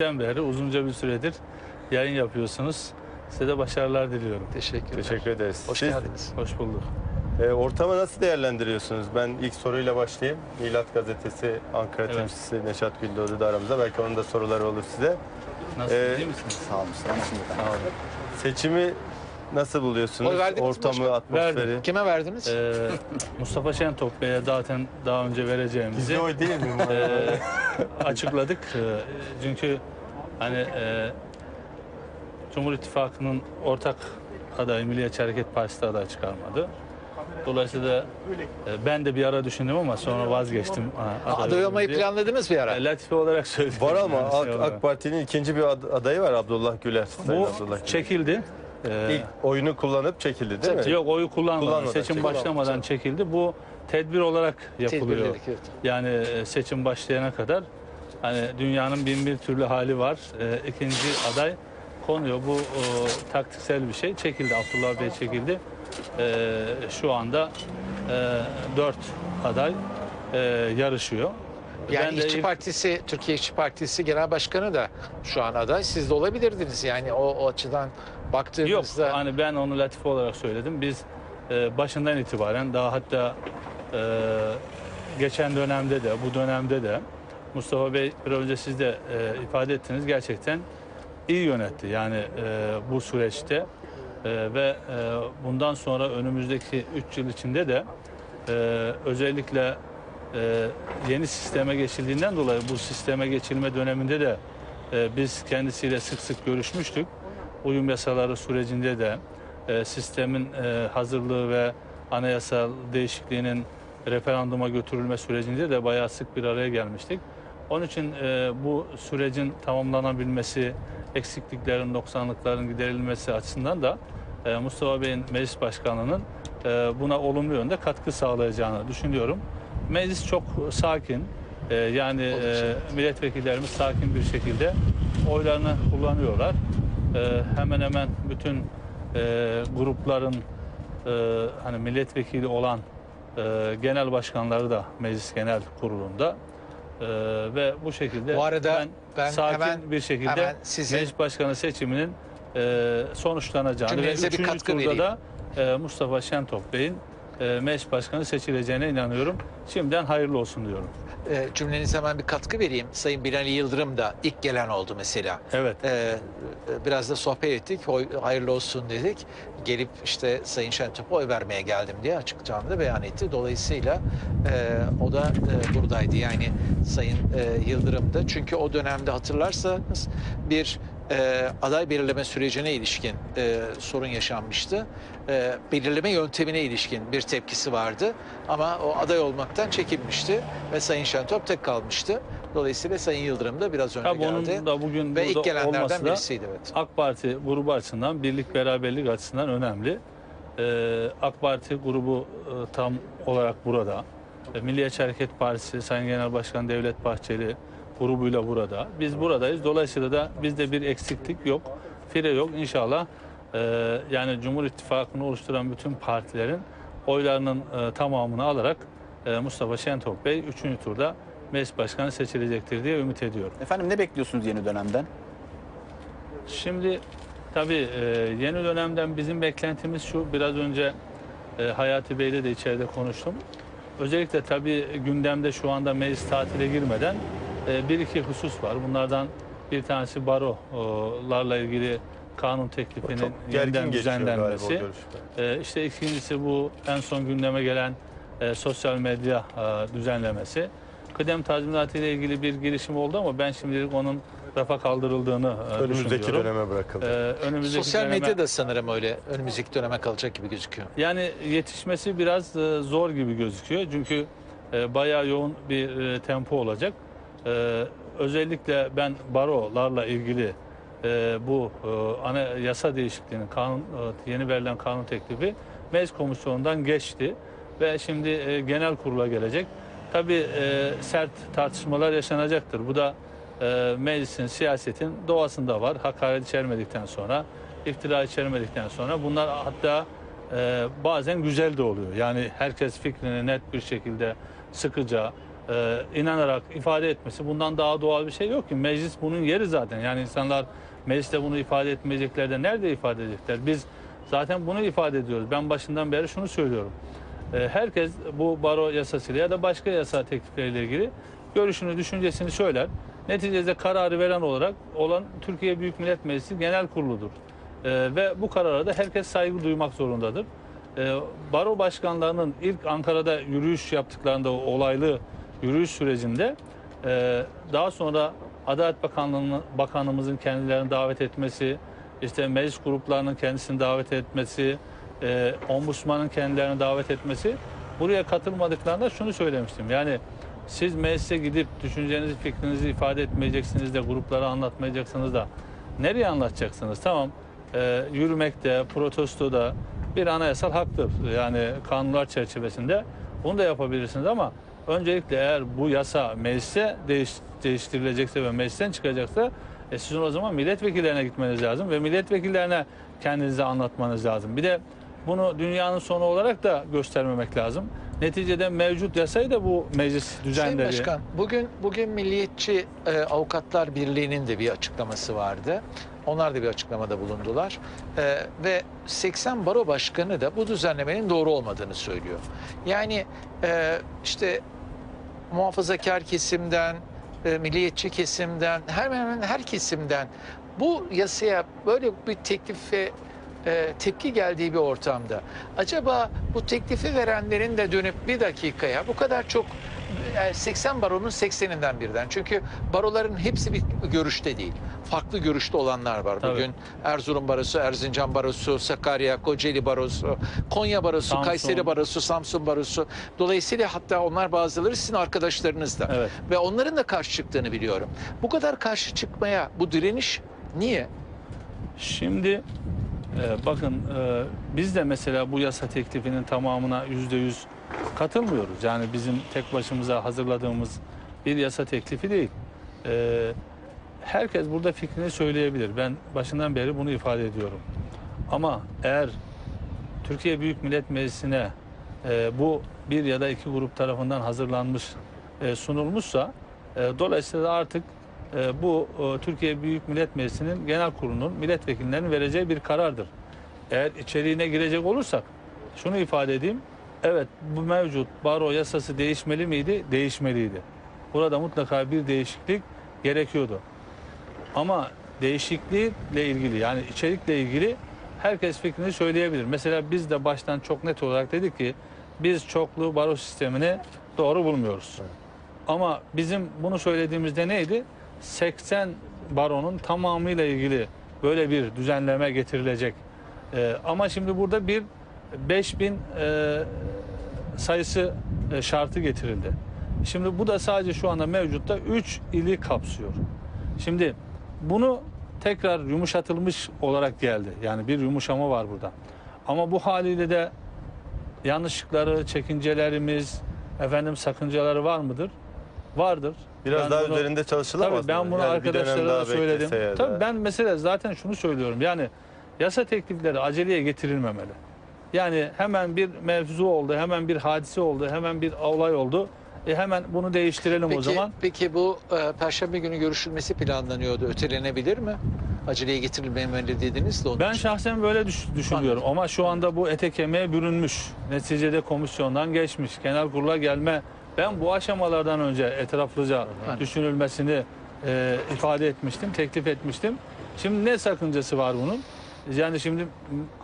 Den beri uzunca bir süredir yayın yapıyorsunuz. Size de başarılar diliyorum. Teşekkürler. Teşekkür ederiz. Hoş Siz, geldiniz. Hoş bulduk. e, ortamı nasıl değerlendiriyorsunuz? Ben ilk soruyla başlayayım. Milat Gazetesi Ankara Evet. temsilcisi Neşat Gündoğdu da aramızda. Belki onun da soruları olur size. Nasılsınız? Ee, iyi misiniz? Sağ olun. Sağ olun. Sağ olun. Seçimi nasıl buluyorsunuz? Oy verdiniz mi Ortamı, atmosferi. Verdim. Kime verdiniz? Ee, Mustafa Şentop Bey'e zaten daha önce vereceğimizi Gizli oy değil mi? e, açıkladık. E, çünkü hani e, Cumhur İttifakı'nın ortak adayı Milliyetçi Hareket Partisi aday çıkarmadı. Dolayısıyla e, ben de bir ara düşündüm ama sonra vazgeçtim. Ha, Aday olmayı diye. planladınız bir ara. E, Latife olarak söyledim. Var ama yani şey AK, olarak. AK Parti'nin ikinci bir ad- adayı var Abdullah Güler. Sayın Bu Abdullah Güler. çekildi. Ee, İlk oyunu kullanıp çekildi değil mi? Yok oyu kullanmadan, Kullanmadan seçim çekildi. başlamadan çekildi. Bu tedbir olarak yapılıyor. Tedbirlilik, evet. Yani e, seçim başlayana kadar hani dünyanın bin bir türlü hali var. E, ikinci aday konuyor. Bu o, taktiksel bir şey. Çekildi. Abdullah Bey çekildi. E, şu anda e, dört aday e, yarışıyor. Yani Ben de İşçi ilk- Partisi, Türkiye İşçi Partisi Genel Başkanı da şu an aday. Siz de olabilirdiniz yani o, o açıdan Yok baktığımızda. hani ben onu latife olarak söyledim. Biz e, başından itibaren daha hatta e, geçen dönemde de bu dönemde de Mustafa Bey bir önce siz de e, ifade ettiniz gerçekten iyi yönetti. Yani e, bu süreçte E, ve e, bundan sonra önümüzdeki 3 yıl içinde de e, özellikle e, yeni sisteme geçildiğinden dolayı bu sisteme geçilme döneminde de e, biz kendisiyle sık sık görüşmüştük. Uyum yasaları sürecinde de e, sistemin e, hazırlığı ve anayasal değişikliğinin referanduma götürülme sürecinde de bayağı sık bir araya gelmiştik. Onun için e, bu sürecin tamamlanabilmesi, eksikliklerin, noksanlıkların giderilmesi açısından da e, Mustafa Bey'in meclis başkanlığının e, buna olumlu yönde katkı sağlayacağını düşünüyorum. Meclis çok sakin, e, yani e, milletvekillerimiz sakin bir şekilde oylarını kullanıyorlar. E, hemen hemen bütün e, grupların e, hani milletvekili olan e, genel başkanları da meclis genel kurulunda ve bu şekilde Bu arada ben, ben sakin hemen- bir şekilde hemen sizin- meclis başkanı seçiminin e, sonuçlanacağını ve Cümlenize bir üçüncü katkı turda vereyim. da e, Mustafa Şentop Bey'in e, meclis başkanı seçileceğine inanıyorum. Şimdiden hayırlı olsun diyorum. E, cümlenize hemen bir katkı vereyim. Sayın Binali Yıldırım da ilk gelen oldu mesela. Evet. E, biraz da sohbet ettik. Hayırlı olsun dedik. Gelip işte Sayın Şentop'a oy vermeye geldim diye açık canlı beyan etti. Dolayısıyla e, o da e, buradaydı. Yani Sayın e, Yıldırım da. Çünkü o dönemde hatırlarsanız bir e, aday belirleme sürecine ilişkin e, sorun yaşanmıştı. E, belirleme yöntemine ilişkin bir tepkisi vardı. Ama o aday olmaktan çekinmişti ve Sayın Şentop tek kalmıştı. Dolayısıyla Sayın Yıldırım da biraz önce Tabii onun geldi. da bugün Ve ilk gelenlerden birisiydi evet. AK Parti grubu açısından birlik beraberlik açısından önemli. Ee, AK Parti grubu e, tam olarak burada. E, Milliyetçi Hareket Partisi Sayın Genel Başkan Devlet Bahçeli grubuyla burada. Biz buradayız. Dolayısıyla da bizde bir eksiklik yok. Fire yok. İnşallah e, yani Cumhur İttifakı'nı oluşturan bütün partilerin oylarının e, tamamını alarak e, Mustafa Şentop Bey 3. turda meclis başkanı seçilecektir diye ümit ediyorum. Efendim ne bekliyorsunuz yeni dönemden? Şimdi tabii e, yeni dönemden bizim beklentimiz şu. Biraz önce e, Hayati Bey'le de içeride konuştum. Özellikle tabii gündemde şu anda meclis tatile girmeden bir iki husus var. Bunlardan bir tanesi barolarla ilgili kanun teklifinin yeniden düzenlenmesi. E, işte ikincisi bu en son gündeme gelen e, sosyal medya e, düzenlemesi. Kıdem tazminatı ile ilgili bir girişim oldu ama ben şimdilik onun rafa kaldırıldığını e, Önümüzdeki döneme bırakıldı. Ee, önümüzdeki Sosyal döneme- medya da sanırım öyle önümüzdeki döneme kalacak gibi gözüküyor. yani yetişmesi biraz e, zor gibi gözüküyor. Çünkü e, bayağı yoğun bir e, tempo olacak. E, özellikle ben barolarla ilgili e, bu e, ana yasa değişikliğinin kanun e, yeni verilen kanun teklifi meclis komisyonundan geçti ve şimdi e, genel kurula gelecek. Tabii e, sert tartışmalar yaşanacaktır. Bu da e, meclisin, siyasetin doğasında var. Hakaret içermedikten sonra, iftira içermedikten sonra bunlar hatta e, bazen güzel de oluyor. Yani herkes fikrini net bir şekilde sıkıca e, inanarak ifade etmesi bundan daha doğal bir şey yok ki. Meclis bunun yeri zaten. Yani insanlar mecliste bunu ifade etmeyecekler de nerede ifade edecekler? Biz zaten bunu ifade ediyoruz. Ben başından beri şunu söylüyorum. E, herkes bu baro yasasıyla ya da başka yasa teklifleriyle ilgili görüşünü, düşüncesini söyler. Neticede kararı veren olarak olan Türkiye Büyük Millet Meclisi Genel Kurulu'dur. E, ve bu karara da herkes saygı duymak zorundadır. E, baro başkanlarının ilk Ankara'da yürüyüş yaptıklarında olaylı yürüyüş sürecinde e, daha sonra Adalet Bakanlığı'nın bakanımızın kendilerini davet etmesi, işte meclis gruplarının kendisini davet etmesi, e, ombudsmanın kendilerini davet etmesi buraya katılmadıklarında şunu söylemiştim. Yani siz meclise gidip düşüncenizi, fikrinizi ifade etmeyeceksiniz de gruplara anlatmayacaksınız da nereye anlatacaksınız? Tamam e, yürümekte, protestoda bir anayasal haktır. Yani kanunlar çerçevesinde bunu da yapabilirsiniz ama öncelikle eğer bu yasa meclise değiş, değiştirilecekse ve meclisten çıkacaksa e, sizin o zaman milletvekillerine gitmeniz lazım ve milletvekillerine kendinizi anlatmanız lazım. Bir de bunu dünyanın sonu olarak da göstermemek lazım. Neticede mevcut yasayı da bu meclis Sayın düzenleri. Başkan, bugün bugün Milliyetçi e, Avukatlar Birliği'nin de bir açıklaması vardı. Onlar da bir açıklamada bulundular. E, ve 80 baro başkanı da bu düzenlemenin doğru olmadığını söylüyor. Yani e, işte muhafazakar kesimden, e, milliyetçi kesimden, hemen hemen her kesimden bu yasaya böyle bir teklife e, tepki geldiği bir ortamda. Acaba bu teklifi verenlerin de dönüp bir dakikaya bu kadar çok e, 80 baronun 80'inden birden. Çünkü baroların hepsi bir görüşte değil. Farklı görüşte olanlar var. Tabii. Bugün Erzurum Barosu, Erzincan Barosu, Sakarya, Kocaeli Barosu, Konya Barosu, Samsun. Kayseri Barosu, Samsun Barosu. Dolayısıyla hatta onlar bazıları sizin arkadaşlarınız da. Evet. Ve onların da karşı çıktığını biliyorum. Bu kadar karşı çıkmaya bu direniş niye? Şimdi e, bakın e, biz de mesela bu yasa teklifinin tamamına yüzde yüz katılmıyoruz. Yani bizim tek başımıza hazırladığımız bir yasa teklifi değil. E, herkes burada fikrini söyleyebilir. Ben başından beri bunu ifade ediyorum. Ama eğer Türkiye Büyük Millet Meclisi'ne e, bu bir ya da iki grup tarafından hazırlanmış, e, sunulmuşsa e, dolayısıyla artık bu e, Türkiye Büyük Millet Meclisi'nin genel kurulunun milletvekillerinin vereceği bir karardır. Eğer içeriğine girecek olursak şunu ifade edeyim. Evet bu mevcut baro yasası değişmeli miydi? Değişmeliydi. Burada mutlaka bir değişiklik gerekiyordu. Ama değişiklikle ilgili yani içerikle ilgili herkes fikrini söyleyebilir. Mesela biz de baştan çok net olarak dedik ki biz çoklu baro sistemini doğru bulmuyoruz. Ama bizim bunu söylediğimizde neydi? 80 baronun tamamıyla ilgili böyle bir düzenleme getirilecek. Ee, ama şimdi burada bir 5000 e, sayısı e, şartı getirildi. Şimdi bu da sadece şu anda mevcutta 3 ili kapsıyor. Şimdi bunu tekrar yumuşatılmış olarak geldi. Yani bir yumuşama var burada. Ama bu haliyle de yanlışlıkları, çekincelerimiz, efendim sakıncaları var mıdır? Vardır. Biraz Ben daha bunu- üzerinde çalışılamaz Tabii ben bunu Yani arkadaşlara da söyledim. Tabii ben mesela zaten şunu söylüyorum. Yani yasa teklifleri aceleye getirilmemeli. Yani hemen bir mevzu oldu, hemen bir hadise oldu, hemen bir olay oldu. E hemen bunu değiştirelim Peki, o zaman. peki bu e, Perşembe günü görüşülmesi planlanıyordu. Ötelenebilir mi? Aceleye getirilmemeli dediniz de onun Ben için. şahsen böyle düş- düşünüyorum ama şu anda bu ete kemiğe bürünmüş. Neticede komisyondan geçmiş. Genel kurula gelme. Ben bu aşamalardan önce etraflıca Anladım. düşünülmesini e, ifade etmiştim, teklif etmiştim. Şimdi ne sakıncası var bunun? Yani şimdi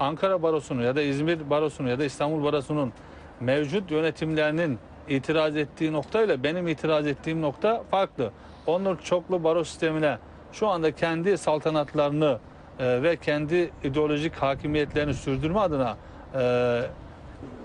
Ankara Barosu'nun ya da İzmir Barosu'nun ya da İstanbul Barosu'nun mevcut yönetimlerinin itiraz ettiği noktayla benim itiraz ettiğim nokta farklı. Onlar çoklu baro sistemine şu anda kendi saltanatlarını e, ve kendi ideolojik hakimiyetlerini sürdürme adına e,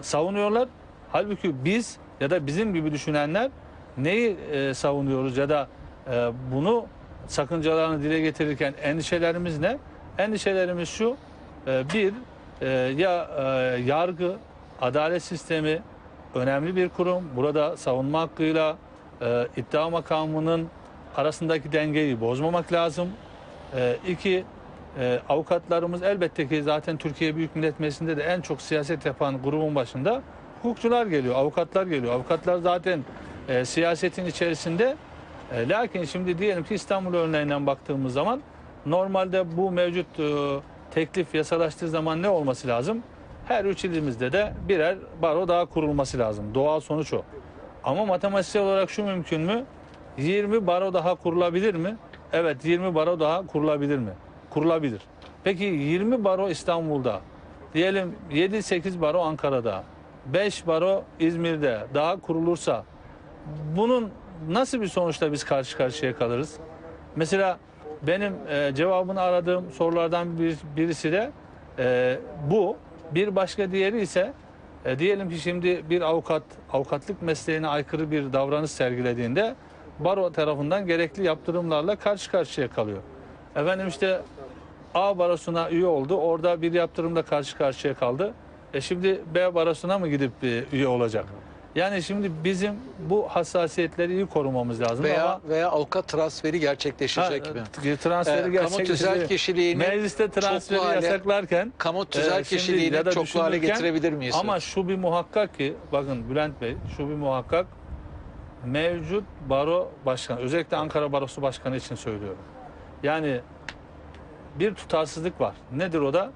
savunuyorlar. Halbuki biz ya da bizim gibi düşünenler neyi e, savunuyoruz ya da e, bunu sakıncalarını dile getirirken endişelerimiz ne? Endişelerimiz şu. e, bir e, ya e, yargı, adalet sistemi önemli bir kurum. Burada savunma hakkıyla e, iddia makamının arasındaki dengeyi bozmamak lazım. E, iki, e, avukatlarımız elbette ki zaten Türkiye Büyük Millet Meclisi'nde de en çok siyaset yapan grubun başında hukukçular geliyor, avukatlar geliyor. Avukatlar zaten e, siyasetin içerisinde. E, lakin şimdi diyelim ki İstanbul örneğinden baktığımız zaman normalde bu mevcut e, teklif yasalaştığı zaman ne olması lazım? Her üç ilimizde de birer baro daha kurulması lazım. Doğal sonuç o. Ama matematiksel olarak şu mümkün mü? 20 baro daha kurulabilir mi? Evet 20 baro daha kurulabilir mi? Kurulabilir. Peki 20 baro İstanbul'da, diyelim 7-8 baro Ankara'da, 5 baro İzmir'de daha kurulursa bunun nasıl bir sonuçla biz karşı karşıya kalırız? Mesela benim e, cevabını aradığım sorulardan bir, birisi de e, bu. Bir başka diğeri ise e, diyelim ki şimdi bir avukat avukatlık mesleğine aykırı bir davranış sergilediğinde baro tarafından gerekli yaptırımlarla karşı karşıya kalıyor. Efendim işte A barosuna üye oldu. Orada bir yaptırımla karşı karşıya kaldı. E şimdi B barosuna mı gidip e, üye olacak? Yani şimdi bizim bu hassasiyetleri iyi korumamız lazım Veya ama veya avukat transferi gerçekleşecek Ha, mi? e, transferi Ee, kamu tüzel kişiliğini Mecliste transferi hale- yasaklarken Kamu tüzel Ee, şimdi kişiliğini ya da çoklu hale getirebilir miyiz? ama şu bir muhakkak ki bakın Bülent Bey şu bir muhakkak mevcut baro başkanı özellikle Ankara Barosu Başkanı için söylüyorum. Yani bir tutarsızlık var. Nedir o da?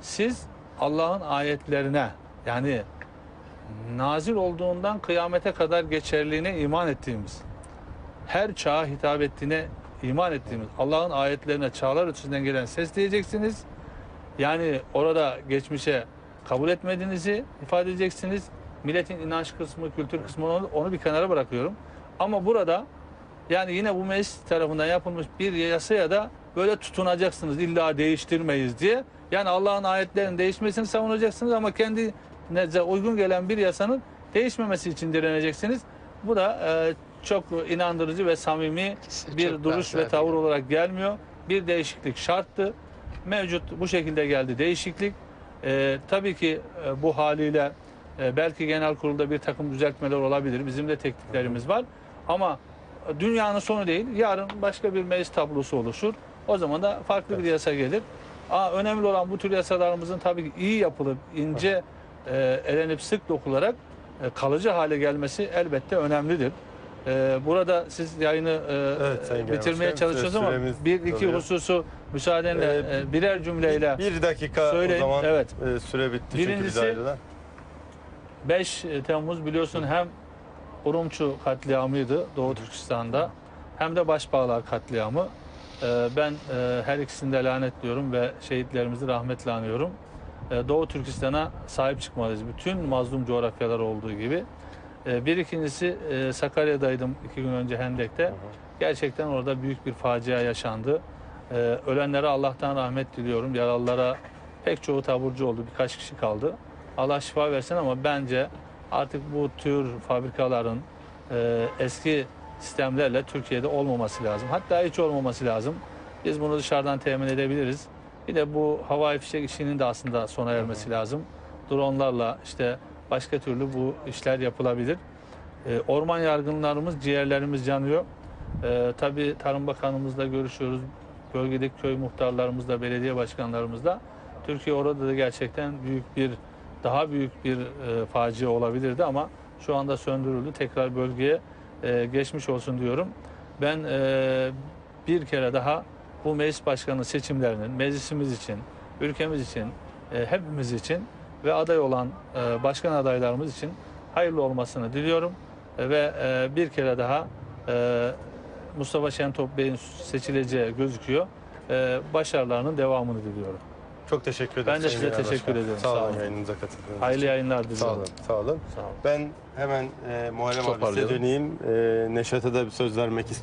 Siz Allah'ın ayetlerine yani nazil olduğundan kıyamete kadar geçerliğine iman ettiğimiz her çağa hitap ettiğine iman ettiğimiz Allah'ın ayetlerine çağlar ötesinden gelen ses diyeceksiniz. Yani orada geçmişe kabul etmediğinizi ifade edeceksiniz. Milletin inanç kısmı, kültür kısmı onu, onu bir kenara bırakıyorum. Ama burada yani yine bu meclis tarafından yapılmış bir yasaya da böyle tutunacaksınız illa değiştirmeyiz diye. Yani Allah'ın ayetlerinin değişmesini savunacaksınız ama kendinize uygun gelen bir yasanın değişmemesi için direneceksiniz. Bu da e, çok inandırıcı ve samimi bir Çok duruş ve tavır değil. olarak gelmiyor. Bir değişiklik şarttı. Mevcut bu şekilde geldi değişiklik. Ee, tabii ki e, bu haliyle e, belki genel kurulda bir takım düzeltmeler olabilir. Bizim de tekliflerimiz var. Ama e, dünyanın sonu değil. Yarın başka bir meclis tablosu oluşur. O zaman da farklı bir yasa gelir. Aa, önemli olan bu tür yasalarımızın tabii ki iyi yapılıp ince e, elenip sık dokularak e, kalıcı hale gelmesi elbette önemlidir. E, burada siz yayını e, Evet, Sayın Genel bitirmeye Başkanım, çalışıyoruz ama süremiz bir iki doluyor. hususu müsaadenle Ee, e, birer cümleyle Bir dakika Söyleyin, o zaman evet. e, süre bitti çünkü Birincisi- biz ayrılan. 5 Temmuz biliyorsun hem Urumçu katliamıydı Doğu Türkistan'da hem de Başbağlar katliamı. Ee, Ben e, her ikisini de lanetliyorum ve şehitlerimizi rahmetle anıyorum. Ee, Doğu Türkistan'a sahip çıkmalıyız. Bütün mazlum coğrafyalar olduğu gibi. Ee, Bir ikincisi e, Sakarya'daydım iki gün önce Hendek'te. Gerçekten orada büyük bir facia yaşandı. Ölenlere Allah'tan rahmet diliyorum. Yaralılara pek çoğu taburcu oldu. Birkaç kişi kaldı. Allah şifa versin ama bence artık bu tür fabrikaların e, eski sistemlerle Türkiye'de olmaması lazım. Hatta hiç olmaması lazım. Biz bunu dışarıdan temin edebiliriz. Bir de bu havai fişek işinin de aslında sona ermesi lazım. Dronlarla işte başka türlü bu işler yapılabilir. E, orman yargınlarımız, ciğerlerimiz yanıyor. E, tabii Tarım Bakanımızla görüşüyoruz. Bölgedeki köy muhtarlarımızla, belediye başkanlarımızla. Türkiye orada da gerçekten büyük bir, daha büyük bir e, facia olabilirdi ama şu anda söndürüldü. Tekrar bölgeye e, geçmiş olsun diyorum. Ben e, bir kere daha bu meclis başkanı seçimlerinin meclisimiz için, ülkemiz için, e, hepimiz için ve aday olan e, başkan adaylarımız için hayırlı olmasını diliyorum. E, ve e, bir kere daha e, Mustafa Şentop Bey'in seçileceği gözüküyor. E, başarılarının devamını diliyorum. Çok teşekkür ederim. Ben de Sayın size Genel teşekkür Başkan. ederim. Sağ Sağ olun olun. yayınımıza katıldığınız Hayırlı için. yayınlar Sağ diliyorum. olun, sağ olun. Sağ olun. Ben hemen e, Muharrem abi size Toparlayalım. döneyim. E, Neşat'a da bir söz vermek istiyorum.